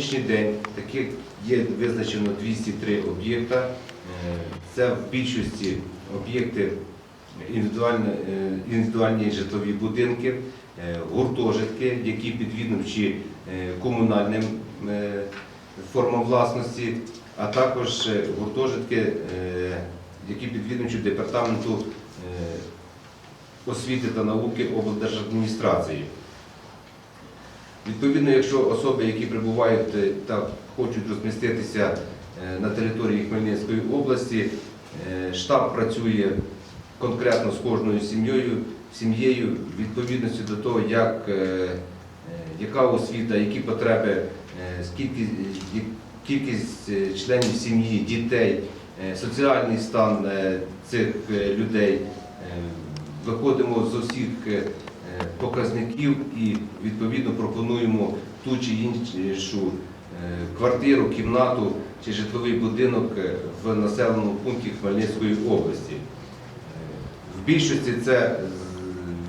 сьогоднішній день таких є визначено 203 об'єкта. Е, Це в більшості об'єкти індивідуальні, е, індивідуальні житлові будинки, е, гуртожитки, які підвідомчі е, комунальним формам власності, а також гуртожитки, які підвідомчі департаменту освіти та науки облдержадміністрації. Відповідно, якщо особи, які прибувають е, та хочуть розміститися е, на території Хмельницької області, е, штаб працює конкретно з кожною сім'єю, сім'єю в відповідності до того, як, яка освіта, які потреби, скільки кількість членів сім'ї, дітей, соціальний стан цих людей. Виходимо з усіх е, показників і відповідно пропонуємо ту чи іншу е, квартиру, кімнату чи житловий будинок е, в населеному пункті Хмельницької області. В більшості це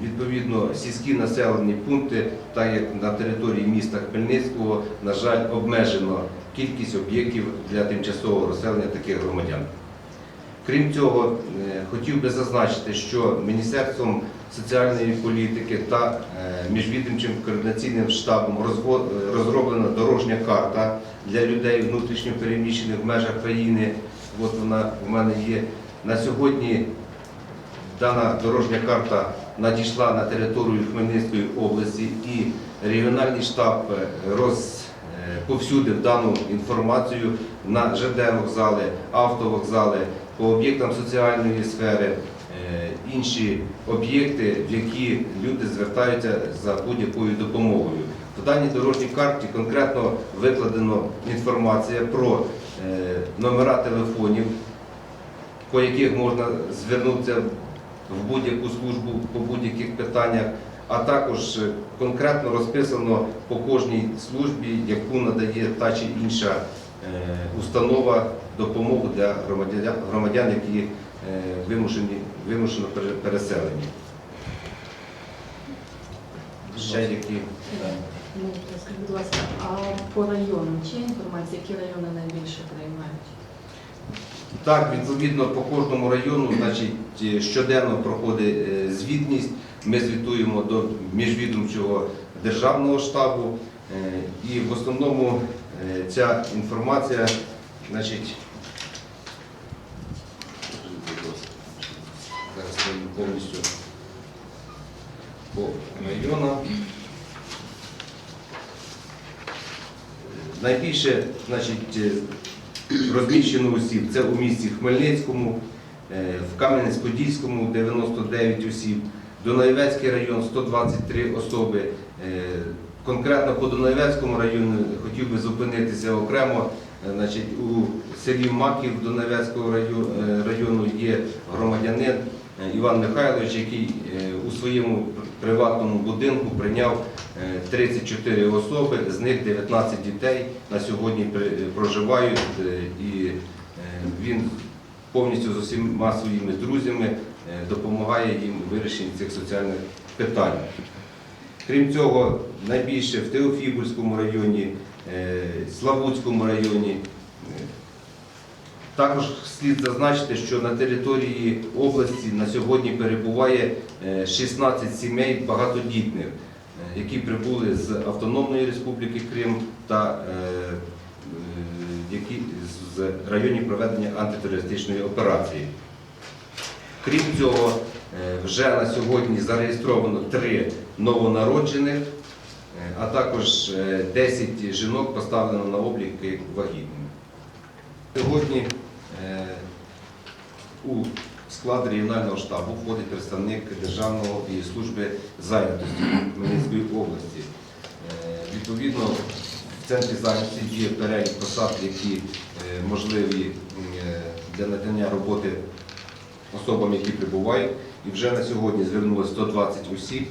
відповідно сільські населені пункти, так як на території міста Хмельницького, на жаль, обмежено кількість об'єктів для тимчасового розселення таких громадян. Крім цього, е, хотів би зазначити, що Міністерством соціальної політики та е, міжвідомчим координаційним штабом е, розроблена дорожня карта для людей внутрішньо переміщених в межах країни. От вона в мене є. На сьогодні дана дорожня карта надійшла на територію Хмельницької області і регіональний штаб е, розповсюдив дану інформацію на ЖД вокзали, автовокзали, по об'єктам соціальної сфери, е, інші об'єкти, в які люди звертаються за будь-якою допомогою. В даній дорожній карті конкретно викладено інформація про е, номера телефонів, по яких можна звернутися в будь-яку службу по будь-яких питаннях, а також е, конкретно розписано по кожній службі, яку надає та чи інша установа допомогу для громадян, які е, вимушені, вимушено переселені. Ще які Ну, скажіть, будь ласка, а по районам чи інформація, які райони найбільше приймають? Так, відповідно по кожному району, значить, е, щоденно проходить е, звітність. Ми звітуємо до міжвідомчого державного штабу. Е, І в основному е, ця інформація, значить, зараз повністю по районам. Найбільше, значить, е, розміщено осіб. Це у місті Хмельницькому, в Кам'янець-Подільському 99 осіб, Дунаєвецький район 123 особи. Конкретно по Дунаєвецькому району хотів би зупинитися окремо. Е, Значить, у селі Маків району, е, є громадянин е, Іван Михайлович, який у своєму приватному будинку прийняв е, 34 особи, з них 19 дітей на сьогодні проживають і він повністю з усіма своїми друзями допомагає їм у вирішенні цих соціальних питань. Крім цього, найбільше в Теофіпольському районі, е, Славутському районі. е, Також слід зазначити, що на території області на сьогодні перебуває е, 16 сімей багатодітних, е, які прибули з Автономної Республіки Крим та е, е, які з районів проведення антитерористичної операції. Крім цього, е, вже на сьогодні зареєстровано три новонароджених, е, а також е, 10 жінок поставлено на облік вагітними. Сьогодні е, у склад регіонального штабу входить представник Державної служби зайнятості Хмельницької області. Е, Відповідно, в центрі зайнятості є перелік посад, які е, можливі е, для надання роботи особам, які прибувають. І вже на сьогодні звернулося 120 осіб,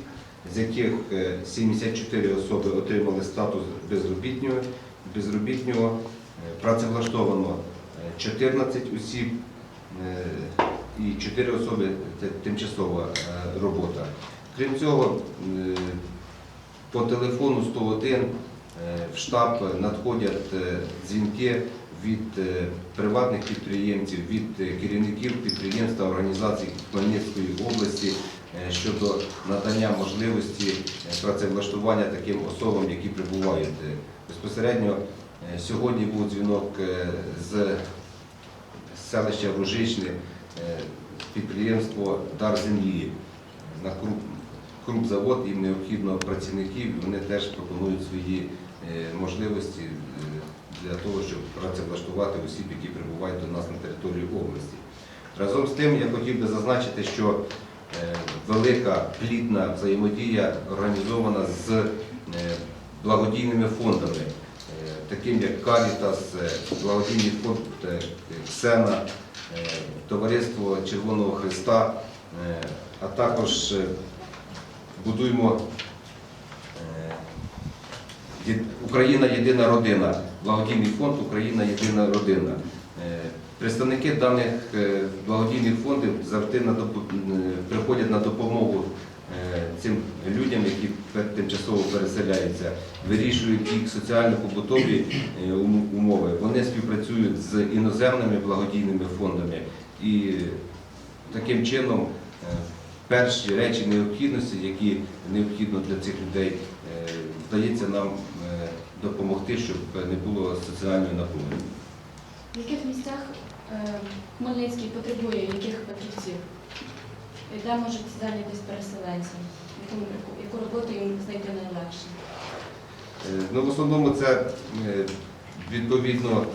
з яких е, 74 особи отримали статус безробітнього, безробітнього. Е, працевлаштовано е, 14 осіб е, і 4 особи це тимчасова е, робота. Крім цього, е, по телефону 101 Е, В штаб надходять е, дзвінки від е, приватних підприємців, від е, керівників підприємств та організацій Хмельницької області е, щодо надання можливості е, працевлаштування таким особам, які прибувають. Е, Безпосередньо е, сьогодні був дзвінок е, з селища Ружичне, е, підприємство Дар землі на круп, крупзавод, їм необхідно працівників, вони теж пропонують свої е, можливості е, для того, щоб працевлаштувати осіб, які прибувають до нас на території області. Разом з тим я хотів би зазначити, що е, велика плідна взаємодія організована з е, благодійними фондами, е, таким як Карітас, е, благодійний фонд Ксена, Товариство Червоного Христа, а також будуємо Україна єдина родина, благодійний фонд Україна єдина родина. Представники даних е, благодійних фондів завжди е, приходять на допомогу е, цим людям, які тимчасово переселяються, вирішують їх соціально-побутові умови. Вони співпрацюють з іноземними благодійними фондами і таким чином перші речі необхідності, які необхідно для цих людей, вдається нам допомогти, щоб не було соціальної напруги. В яких місцях е, Хмельницький потребує яких фахівців? І де можуть зайнятися переселенці? Яку, роботу їм знайти найлегше? Е, Ну, в основному це е, відповідно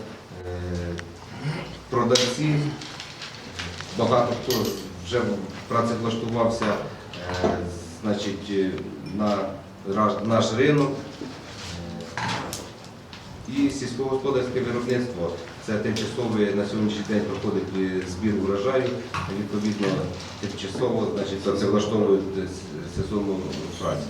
е, продавці. Багато хто вже працевлаштувався значить, на наш ринок. І сільськогосподарське виробництво. Це тимчасовий на сьогоднішній день проходить збір урожаю. Відповідно, тимчасово значить, працевлаштовують влаштовують сезонну працю.